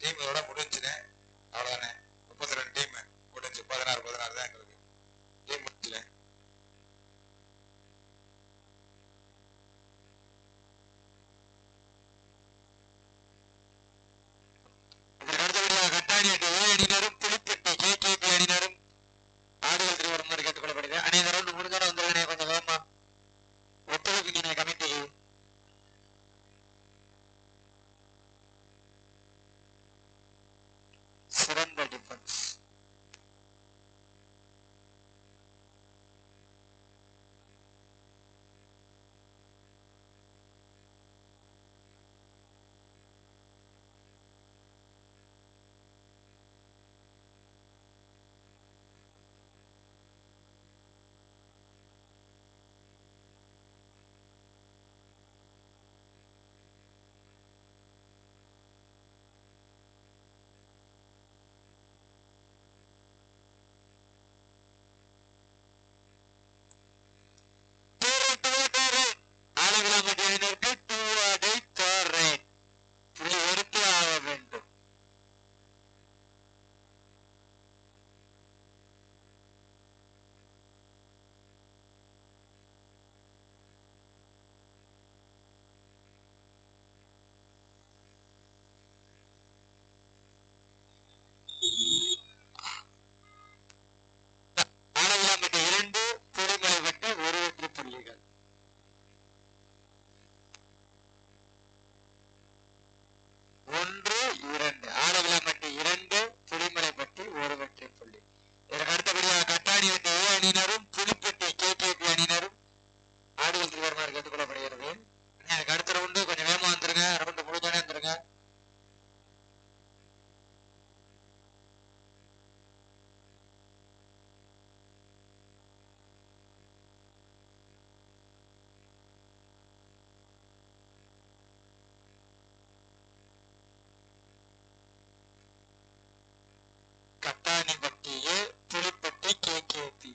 Team இதோட முடிஞ்சுன்னு. அவ்வளோதானே முப்பத்தி ரெண்டு டீம் முடிஞ்சு பதினாறு பதினாறு தான் எங்களுக்கு. டீம் முடிஞ்சுன்னு. கட்டாடி ஓடி நேரம் 兄弟。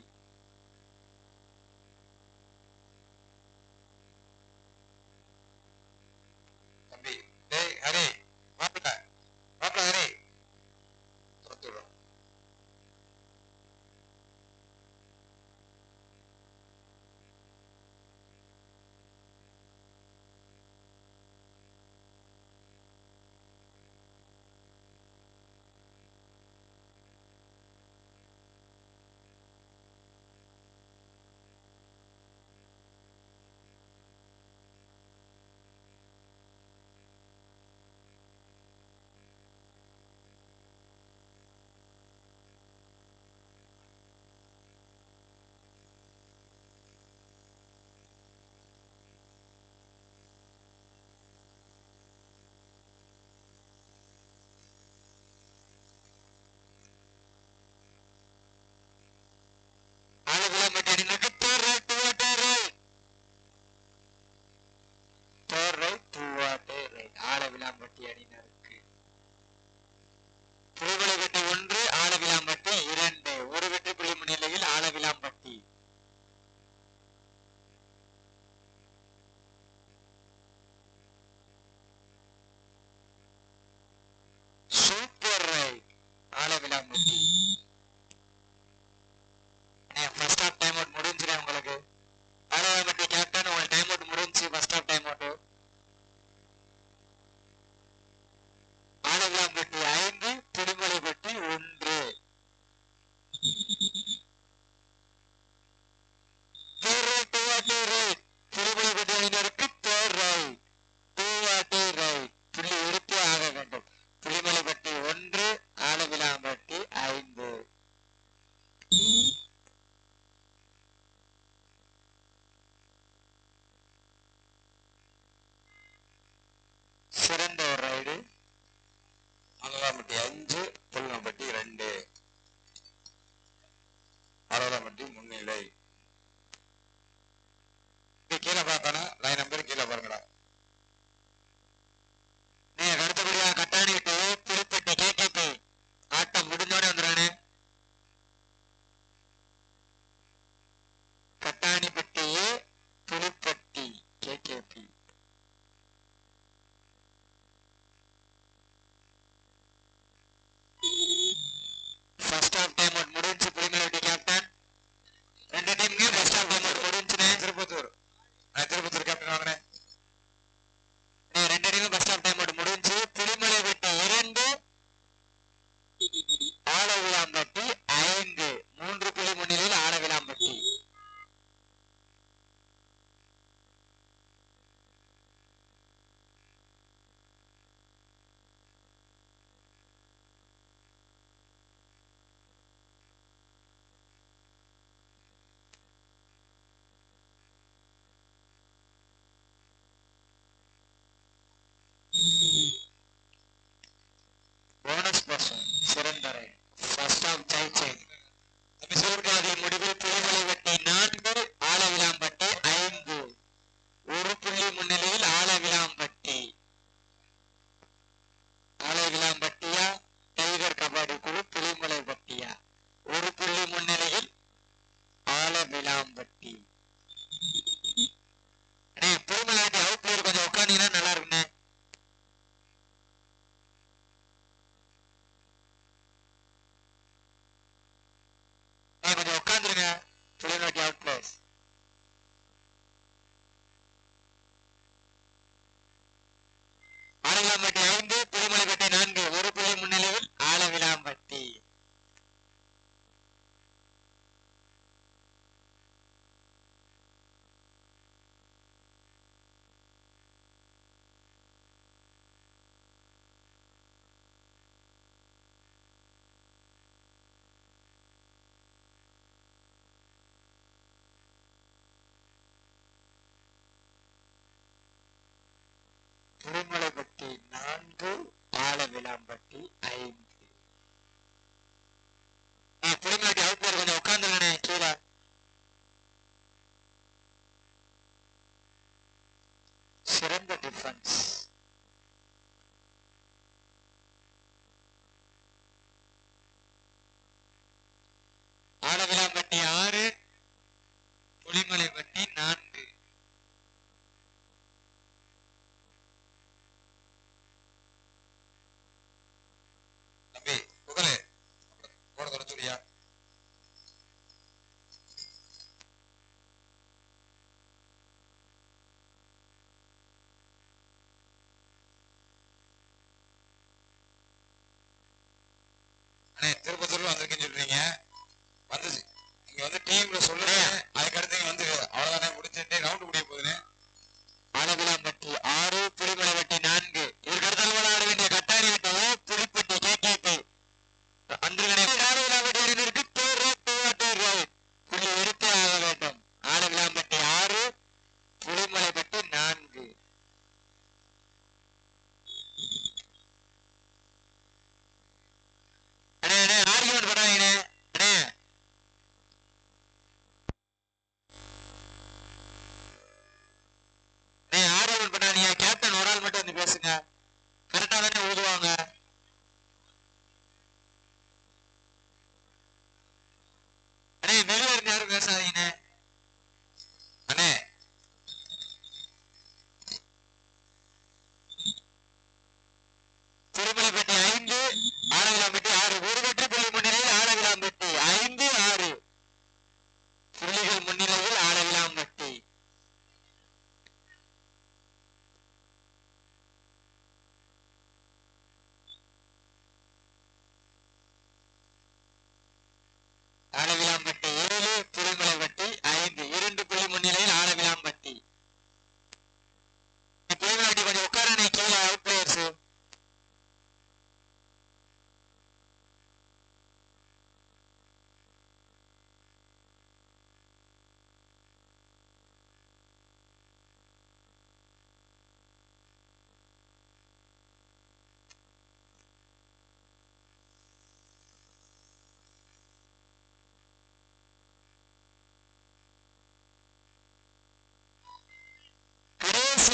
ஆலவிலாம்பட்டி அணியினருக்கு திருவள்ளுவெட்டு ஒன்று ஆலவிலாம்பட்டி இரண்டு. ஒரு வெற்றி புள்ளி முன்னிலையில் Alavilampatti super right. Alavilampatti evening. Thirumalaipatti நான்கு பால விளாம்பட்டி ஐந்து.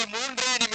கடைசி மூன்றே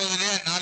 தம்பி வரும்போதுலே நாலு